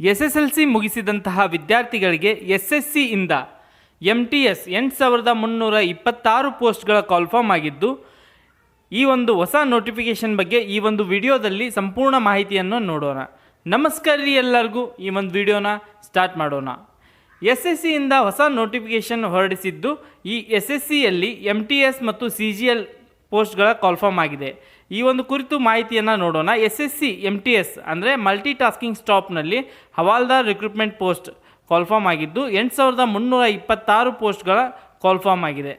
S S L C ಮುಗಿಸಿದಂತಹ ವಿದ್ಯಾರ್ಥಿಗಳಿಗೆ S S ಸಿಯಿಂದ ಎಂ ಟಿ ಎಸ್ ಎಂಟು ಸಾವಿರದ ಮುನ್ನೂರ ಇಪ್ಪತ್ತಾರು ಪೋಸ್ಟ್ಗಳ ಕಾಲ್ಫಾರ್ಮ್ ಆಗಿದ್ದು, ಈ ಒಂದು ಹೊಸ ನೋಟಿಫಿಕೇಷನ್ ಬಗ್ಗೆ ಈ ಒಂದು ವಿಡಿಯೋದಲ್ಲಿ ಸಂಪೂರ್ಣ ಮಾಹಿತಿಯನ್ನು ನೋಡೋಣ. ನಮಸ್ಕಾರ ರೀ ಎಲ್ಲರಿಗೂ. ಈ ಒಂದು ವಿಡಿಯೋನ ಸ್ಟಾರ್ಟ್ ಮಾಡೋಣ. ಎಸ್ ಎಸ್ ಸಿಯಿಂದ ಹೊಸ ನೋಟಿಫಿಕೇಷನ್ ಹೊರಡಿಸಿದ್ದು ಈ ಎಸ್ ಎಸ್ ಸಿಯಲ್ಲಿ ಎಂ ಟಿ ಎಸ್ ಮತ್ತು ಸಿ ಜಿ ಎಲ್ ಪೋಸ್ಟ್ಗಳ ಕಾಲ್ಫಾರ್ಮ್ ಆಗಿದೆ. ಈ ಒಂದು ಕುರಿತು ಮಾಹಿತಿಯನ್ನು ನೋಡೋಣ. S S C M T S ಅಂದರೆ multi tasking ಸ್ಟಾಪ್ನಲ್ಲಿ Havaldar recruitment post call form ಆಗಿದ್ದು, ಎಂಟು ಸಾವಿರದ ಮುನ್ನೂರ ಇಪ್ಪತ್ತಾರು ಪೋಸ್ಟ್ಗಳ ಕಾಲ್ಫಾರ್ಮ್ ಆಗಿದೆ.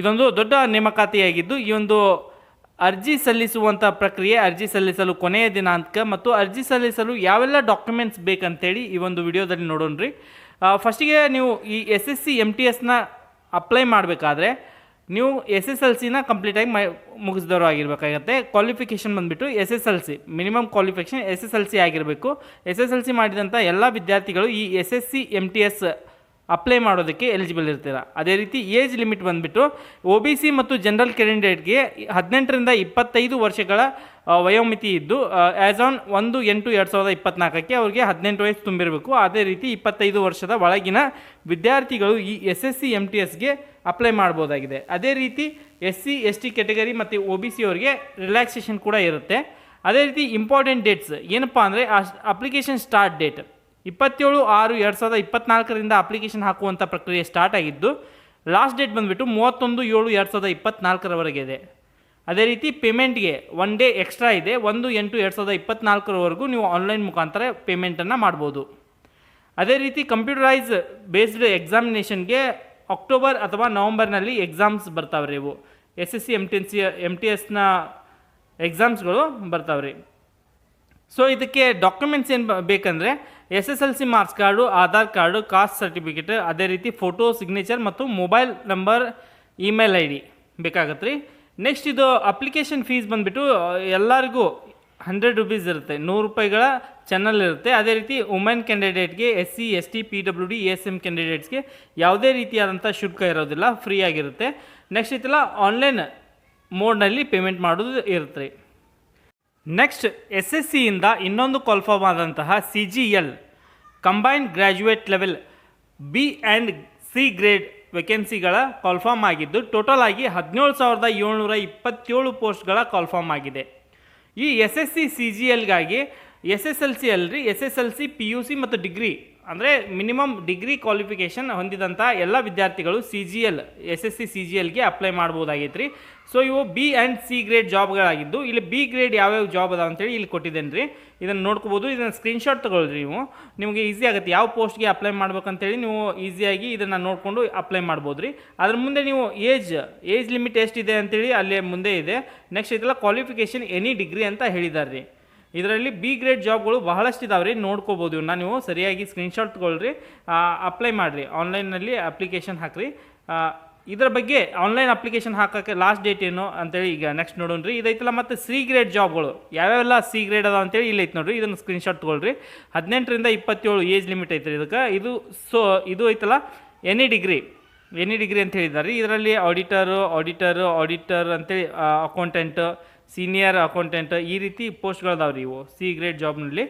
ಇದೊಂದು ದೊಡ್ಡ ನೇಮಕಾತಿಯಾಗಿದ್ದು, ಈ ಒಂದು ಅರ್ಜಿ ಸಲ್ಲಿಸುವಂಥ ಪ್ರಕ್ರಿಯೆ, ಅರ್ಜಿ ಸಲ್ಲಿಸಲು ಕೊನೆಯ ದಿನಾಂಕ ಮತ್ತು ಅರ್ಜಿ ಸಲ್ಲಿಸಲು ಯಾವೆಲ್ಲ ಡಾಕ್ಯುಮೆಂಟ್ಸ್ ಬೇಕಂತೇಳಿ ಈ ಒಂದು ವಿಡಿಯೋದಲ್ಲಿ ನೋಡೋಣ್ರಿ. ಫಸ್ಟಿಗೆ ನೀವು ಈ S S C M T ಎಸ್ನ ಅಪ್ಲೈ ಮಾಡಬೇಕಾದ್ರೆ ನೀವು ಎಸ್ ಎಸ್ ಎಲ್ ಸಿನ ಕಂಪ್ಲೀಟಾಗಿ ಮೈ ಮುಗಿಸಿದವರು ಆಗಿರಬೇಕಾಗತ್ತೆ. ಕ್ವಾಲಿಫಿಕೇಷನ್ ಬಂದುಬಿಟ್ಟು S S L C. Minimum qualification S S L C ಆಗಿರಬೇಕು. ಎಸ್ ಎಸ್ ಎಲ್ ಸಿ ಮಾಡಿದಂಥ ಎಲ್ಲ ವಿದ್ಯಾರ್ಥಿಗಳು ಈ S S C M T S apply ಮಾಡೋದಕ್ಕೆ ಎಲಿಜಿಬಲ್ ಇರ್ತೀರ? ಅದೇ ರೀತಿ ಏಜ್ ಲಿಮಿಟ್ ಬಂದುಬಿಟ್ಟು ಒ ಬಿ ಸಿ ಮತ್ತು ಜನರಲ್ ಕ್ಯಾಂಡಿಡೇಟ್ಗೆ ಹದಿನೆಂಟರಿಂದ ಇಪ್ಪತ್ತೈದು ವರ್ಷಗಳ ವಯೋಮಿತಿ ಇದ್ದು ಆ್ಯಸ್ ಆನ್ ಒಂದು ಎಂಟು ಎರಡು ಸಾವಿರದ ಇಪ್ಪತ್ನಾಲ್ಕಕ್ಕೆ ಅವರಿಗೆ ಹದಿನೆಂಟು ವಯಸ್ಸು ತುಂಬಿರಬೇಕು. ಅದೇ ರೀತಿ ಇಪ್ಪತ್ತೈದು ವರ್ಷದ ಒಳಗಿನ ವಿದ್ಯಾರ್ಥಿಗಳು ಈ S S C M T ಎಸ್ಗೆ ಅಪ್ಲೈ ಮಾಡ್ಬೋದಾಗಿದೆ. ಅದೇ ರೀತಿ S C S T category ಮತ್ತು ಒ ಬಿ ಸಿ ಅವರಿಗೆ ರಿಲ್ಯಾಕ್ಸೇಷನ್ ಕೂಡ ಇರುತ್ತೆ. ಅದೇ ರೀತಿ ಇಂಪಾರ್ಟೆಂಟ್ ಡೇಟ್ಸ್ ಏನಪ್ಪ ಅಂದರೆ ಅಪ್ಲಿಕೇಶನ್ ಸ್ಟಾರ್ಟ್ ಡೇಟ್ ಇಪ್ಪತ್ತೇಳು ಆರು ಎರಡು ಸಾವಿರದ ಇಪ್ಪತ್ನಾಲ್ಕರಿಂದ ಅಪ್ಲಿಕೇಶನ್ ಹಾಕುವಂಥ ಪ್ರಕ್ರಿಯೆ ಸ್ಟಾರ್ಟ್ ಆಗಿದ್ದು ಲಾಸ್ಟ್ ಡೇಟ್ ಬಂದುಬಿಟ್ಟು ಮೂವತ್ತೊಂದು ಏಳು ಎರಡು ಸಾವಿರದ ಇಪ್ಪತ್ನಾಲ್ಕರವರೆಗೆ ಇದೆ. ಅದೇ ರೀತಿ ಪೇಮೆಂಟ್ಗೆ ಒನ್ ಡೇ ಎಕ್ಸ್ಟ್ರಾ ಇದೆ. ಒಂದು ಎಂಟು ಎರಡು ಸಾವಿರದ ಇಪ್ಪತ್ನಾಲ್ಕರವರೆಗೂ ನೀವು ಆನ್ಲೈನ್ ಮುಖಾಂತರ ಪೇಮೆಂಟನ್ನು ಮಾಡ್ಬೋದು. ಅದೇ ರೀತಿ ಕಂಪ್ಯೂಟರೈಸ್ ಬೇಸ್ಡ್ ಎಕ್ಸಾಮಿನೇಷನ್ಗೆ ಅಕ್ಟೋಬರ್ ಅಥವಾ ನವಂಬರ್ನಲ್ಲಿ ಎಕ್ಸಾಮ್ಸ್ ಬರ್ತಾವ್ರಿ ಇವು. S S C M T N C M T ಎಸ್ನ ಎಕ್ಸಾಮ್ಸ್ಗಳು ಬರ್ತಾವ್ರಿ. ಸೊ ಇದಕ್ಕೆ ಡಾಕ್ಯುಮೆಂಟ್ಸ್ ಏನು ಬೇಕಂದರೆ S S L C marks card, Aadhaar card, caste certificate, ಅದೇ ರೀತಿ ಫೋಟೋ, ಸಿಗ್ನೇಚರ್ ಮತ್ತು mobile number, email I D ಬೇಕಾಗತ್ತೆ ರೀ ನೆಕ್ಸ್ಟ್ ಇದು ಅಪ್ಲಿಕೇಶನ್ ಫೀಸ್ ಬಂದುಬಿಟ್ಟು ಎಲ್ಲರಿಗೂ ಹಂಡ್ರೆಡ್ ರುಪೀಸ್ ಇರುತ್ತೆ. ನೂರು ರೂಪಾಯಿಗಳ ಚಾನಲ್ ಇರುತ್ತೆ. ಅದೇ ರೀತಿ women ಕ್ಯಾಂಡಿಡೇಟ್ಗೆ S C, S T, P W D, S M ಕ್ಯಾಂಡಿಡೇಟ್ಸ್ಗೆ ಯಾವುದೇ ರೀತಿಯಾದಂಥ ಶುಲ್ಕ ಇರೋದಿಲ್ಲ. ಫ್ರೀ ಆಗಿರುತ್ತೆ. ನೆಕ್ಸ್ಟ್ ಇತ್ತಲ್ಲ ಆನ್ಲೈನ್ ಮೋಡ್ನಲ್ಲಿ ಪೇಮೆಂಟ್ ಮಾಡೋದು ಇರುತ್ತೆ ನೆಕ್ಸ್ಟ್ ಎಸ್ ಎಸ್ ಸಿಯಿಂದ ಇನ್ನೊಂದು ಕಾಲ್ಫಾರ್ಮ್ ಆದಂತಹ C G L combined graduate level B and C grade ವೇಕೆನ್ಸಿಗಳ call form ಆಗಿದ್ದು ಟೋಟಲ್ ಆಗಿ ಹದಿನೇಳು ಸಾವಿರದ ಏಳ್ನೂರ ಇಪ್ಪತ್ತೇಳು ಪೋಸ್ಟ್ಗಳ ಕಾಲ್ಫಾರ್ಮ್ ಆಗಿದೆ. ಈ S S C C G ಎಲ್ಗಾಗಿ S S L C ಅಲ್ರಿ S S L C P U C ಮತ್ತು ಡಿಗ್ರಿ ಅಂದರೆ ಮಿನಿಮಮ್ ಡಿಗ್ರಿ ಕ್ವಾಲಿಫಿಕೇಷನ್ ಹೊಂದಿದಂಥ ಎಲ್ಲ ವಿದ್ಯಾರ್ಥಿಗಳು C G L S S C C G ಎಲ್ಗೆ apply ಮಾಡ್ಬೋದಾಗೈತೆ ರೀ ಸೊ ಇವು ಬಿ ಆ್ಯಂಡ್ ಸಿ ಗ್ರೇಡ್ ಜಾಬ್ಗಳಾಗಿದ್ದು ಇಲ್ಲಿ ಬಿ ಗ್ರೇಡ್ ಯಾವ್ಯಾವ ಜಾಬ್ ಅದಾವ ಅಂತೇಳಿ ಇಲ್ಲಿ ಕೊಟ್ಟಿದ್ದೇನೆ ರೀ ಇದನ್ನು ನೋಡ್ಕೋಬೋದು, ಇದನ್ನು ಸ್ಕ್ರೀನ್ಶಾಟ್ ತೊಗೊಳ್ರಿ ನೀವು. ನಿಮಗೆ ಈಸಿ ಆಗುತ್ತೆ. ಯಾವ ಪೋಸ್ಟ್ಗೆ ಅಪ್ಲೈ ಮಾಡ್ಬೇಕಂತೇಳಿ ನೀವು ಈಸಿಯಾಗಿ ಇದನ್ನು ನೋಡಿಕೊಂಡು ಅಪ್ಲೈ ಮಾಡ್ಬೋದು ರೀ ಅದ್ರ ಮುಂದೆ ನೀವು ಏಜ್ ಏಜ್ ಲಿಮಿಟ್ ಎಷ್ಟಿದೆ ಅಂತೇಳಿ ಅಲ್ಲಿ ಮುಂದೆ ಇದೆ. ನೆಕ್ಸ್ಟ್ ಇದೆಲ್ಲ ಕ್ವಾಲಿಫಿಕೇಷನ್ ಎನಿ ಡಿಗ್ರಿ ಅಂತ ಹೇಳಿದ್ದಾರೆ ರೀ ಇದರಲ್ಲಿ ಬಿ ಗ್ರೇಡ್ ಜಾಬ್ಗಳು ಬಹಳಷ್ಟು ಇದಾವೆ ರೀ, ನೋಡ್ಕೋಬೋದು ಇವನ್ನ ನೀವು ಸರಿಯಾಗಿ ಸ್ಕ್ರೀನ್ಶಾಟ್ ತೊಗೊಳ್ರಿ ಅಪ್ಲೈ ಮಾಡಿರಿ. ಆನ್ಲೈನಲ್ಲಿ ಅಪ್ಲಿಕೇಶನ್ ಹಾಕ್ರಿ. ಇದರ ಬಗ್ಗೆ ಆನ್ಲೈನ್ ಅಪ್ಲಿಕೇಶನ್ ಹಾಕೋಕ್ಕೆ ಲಾಸ್ಟ್ ಡೇಟ್ ಏನು ಅಂತೇಳಿ ಈಗ ನೆಕ್ಸ್ಟ್ ನೋಡೋಣ ರೀ. ಇದೈತಲ್ಲ ಮತ್ತು ಸಿ ಗ್ರೇಡ್ ಜಾಬ್ಗಳು ಯಾವ್ಯಾವೆಲ್ಲ ಸಿ ಗ್ರೇಡ್ ಅದಾವ ಅಂತೇಳಿ ಇಲ್ಲಿ ಐತೆ ನೋಡ್ರಿ. ಇದನ್ನು ಸ್ಕ್ರೀನ್ಶಾಟ್ ತೊಗೊಳ್ರಿ. ಹದಿನೆಂಟರಿಂದ ಇಪ್ಪತ್ತೇಳು ಏಜ್ ಲಿಮಿಟ್ ಐತೆ ಇದಕ್ಕೆ. ಇದು ಸೊ ಇದು ಐತಲ್ಲ ಎನಿ ಡಿಗ್ರಿ ಎನಿ ಡಿಗ್ರಿ ಅಂತ ಹೇಳಿದ್ದಾರೆ ಇದರಲ್ಲಿ ಆಡಿಟರು ಆಡಿಟರು ಆಡಿಟರ್ ಅಂತೇಳಿ ಅಕೌಂಟೆಂಟ್ ಸೀನಿಯರ್ ಅಕೌಂಟೆಂಟ್ ಈ ರೀತಿ ಪೋಸ್ಟ್ಗಳದಾವೆ ರೀ ಇವು ಸಿ ಗ್ರೇಡ್ ಜಾಬ್ನಲ್ಲಿ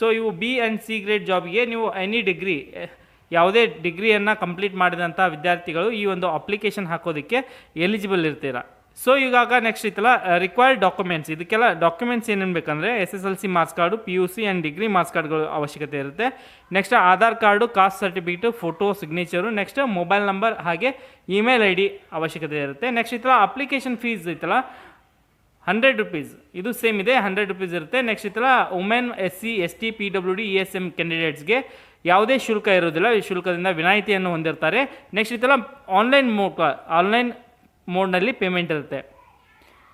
ಸೊ ಇವು ಬಿ ಆ್ಯಂಡ್ ಸಿ ಗ್ರೇಡ್ ಜಾಬ್ಗೆ ನೀವು ಎನಿ ಡಿಗ್ರಿ ಯಾವುದೇ ಡಿಗ್ರಿಯನ್ನು ಕಂಪ್ಲೀಟ್ ಮಾಡಿದಂಥ ವಿದ್ಯಾರ್ಥಿಗಳು ಈ ಒಂದು ಅಪ್ಲಿಕೇಶನ್ ಹಾಕೋದಕ್ಕೆ ಎಲಿಜಿಬಲ್ ಇರ್ತೀರಾ. ಸೊ ಇವಾಗ ನೆಕ್ಸ್ಟ್ ಇತ್ತಲ್ಲ ರಿಕ್ವೈರ್ಡ್ ಡಾಕ್ಯುಮೆಂಟ್ಸ್ ಇದಕ್ಕೆಲ್ಲ ಡಾಕ್ಯುಮೆಂಟ್ಸ್ ಏನೇನು ಬೇಕಂದರೆ S S L C marks card P U C and degree marks ಕಾರ್ಡ್ಗಳು ಅವಶ್ಯಕತೆ ಇರುತ್ತೆ. Next Aadhaar card caste certificate photo signature next mobile number ಹಾಗೆ ಇಮೇಲ್ ಐ ಡಿ ಅವಶ್ಯಕತೆ ಇರುತ್ತೆ. ನೆಕ್ಸ್ಟ್ ಇತ್ತಲ್ಲ ಅಪ್ಲಿಕೇಶನ್ ಫೀಸ್ ಐತಲ್ಲ ಹಂಡ್ರೆಡ್ ರುಪೀಸ್. ಇದು ಸೇಮ್ ಇದೆ, ಹಂಡ್ರೆಡ್ ರುಪೀಸ್ ಇರುತ್ತೆ. ನೆಕ್ಸ್ಟ್ ಇತ್ತಲ್ಲ women S C S T P W D E S M ಕ್ಯಾಂಡಿಡೇಟ್ಸ್ಗೆ ಯಾವುದೇ ಶುಲ್ಕ ಇರೋದಿಲ್ಲ ಈ ಶುಲ್ಕದಿಂದ ವಿನಾಯಿತಿಯನ್ನು ಹೊಂದಿರ್ತಾರೆ. ನೆಕ್ಸ್ಟ್ ಇತ್ತಲ್ಲ ಆನ್ಲೈನ್ ಮೋಡ್ ಆನ್ಲೈನ್ ಮೋಡ್ನಲ್ಲಿ ಪೇಮೆಂಟ್ ಇರುತ್ತೆ.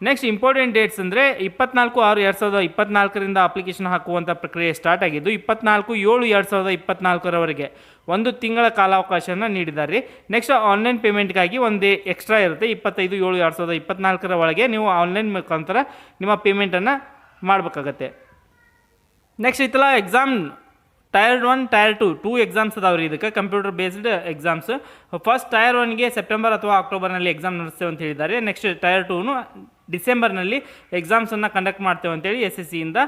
ನೆಕ್ಸ್ಟ್ ಇಂಪಾರ್ಟೆಂಟ್ ಡೇಟ್ಸ್ ಅಂದರೆ ಇಪ್ಪತ್ನಾಲ್ಕು ಆರು ಎರಡು ಸಾವಿರದ ಇಪ್ಪತ್ನಾಲ್ಕರಿಂದ ಅಪ್ಲಿಕೇಶನ್ ಹಾಕುವಂಥ ಪ್ರಕ್ರಿಯೆ ಸ್ಟಾರ್ಟ್ ಆಗಿದ್ದು ಇಪ್ಪತ್ನಾಲ್ಕು ಏಳು ಎರಡು ಸಾವಿರದ ಇಪ್ಪತ್ನಾಲ್ಕರವರೆಗೆ ಒಂದು ತಿಂಗಳ ಕಾಲಾವಕಾಶನ ನೀಡಿದ್ದಾರೆ. ನೆಕ್ಸ್ಟ್ ಆನ್ಲೈನ್ ಪೇಮೆಂಟ್ಗಾಗಿ ಒಂದು ಎಕ್ಸ್ಟ್ರಾ ಇರುತ್ತೆ. ಇಪ್ಪತ್ತೈದು ಏಳು ಎರಡು ಸಾವಿರದ ಇಪ್ಪತ್ನಾಲ್ಕರ ಒಳಗೆ ನೀವು ಆನ್ಲೈನ್ ಮುಖಾಂತರ ನಿಮ್ಮ ಪೇಮೆಂಟನ್ನು ಮಾಡಬೇಕಾಗತ್ತೆ. ನೆಕ್ಸ್ಟ್ ಐತಲ್ಲ exam tier one tier two two exams ಅದಾವ್ರಿ ಇದಕ್ಕೆ computer based exams first tier ಒನ್ಗೆ September ಅಥವಾ ಅಕ್ಟೋಬರ್ನಲ್ಲಿ ಎಕ್ಸಾಮ್ ನಡೆಸ್ತೇವೆ ಅಂತ ಹೇಳಿದ್ದಾರೆ. ನೆಕ್ಸ್ಟ್ ಟೈರ್ ಟೂನು ಡಿಸೆಂಬರ್ನಲ್ಲಿ ಎಕ್ಸಾಮ್ಸನ್ನು ಕಂಡಕ್ಟ್ ಮಾಡ್ತೇವೆ ಅಂತೇಳಿ ಎಸ್ ಎಸ್ ಸಿಯಿಂದ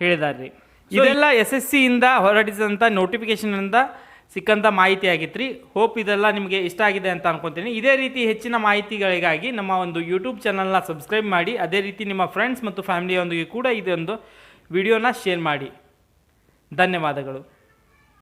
ಹೇಳಿದ್ದಾರೆ ರೀ ಇದೆಲ್ಲ ಎಸ್ ಎಸ್ ಸಿಯಿಂದ ಹೊರಡಿಸಿದಂಥ ನೋಟಿಫಿಕೇಷನಿಂದ ಸಿಕ್ಕಂಥ ಮಾಹಿತಿ ಆಗಿತ್ತು ರೀ ಹೋಪ್ ಇದೆಲ್ಲ ನಿಮಗೆ ಇಷ್ಟ ಆಗಿದೆ ಅಂತ ಅನ್ಕೊತೀನಿ. ಇದೇ ರೀತಿ ಹೆಚ್ಚಿನ ಮಾಹಿತಿಗಳಿಗಾಗಿ ನಮ್ಮ ಒಂದು ಯೂಟ್ಯೂಬ್ ಚಾನಲ್ನ ಸಬ್ಸ್ಕ್ರೈಬ್ ಮಾಡಿ. ಅದೇ ರೀತಿ ನಿಮ್ಮ ಫ್ರೆಂಡ್ಸ್ ಮತ್ತು ಫ್ಯಾಮಿಲಿಯೊಂದಿಗೆ ಕೂಡ ಇದೊಂದು ವಿಡಿಯೋನ ಶೇರ್ ಮಾಡಿ. ಧನ್ಯವಾದಗಳು.